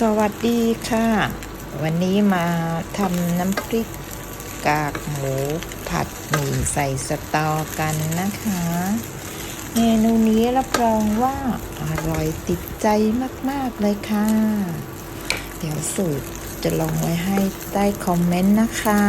สวัสดีค่ะ วันนี้มาทำน้ำพริกกากหมูผัดหมี่ใส่สตอกันนะคะ เมนูนี้รับรองว่าอร่อยติดใจมาก ๆ เลยค่ะ เดี๋ยวสูตรจะลงไว้ให้ใต้คอมเมนต์นะคะ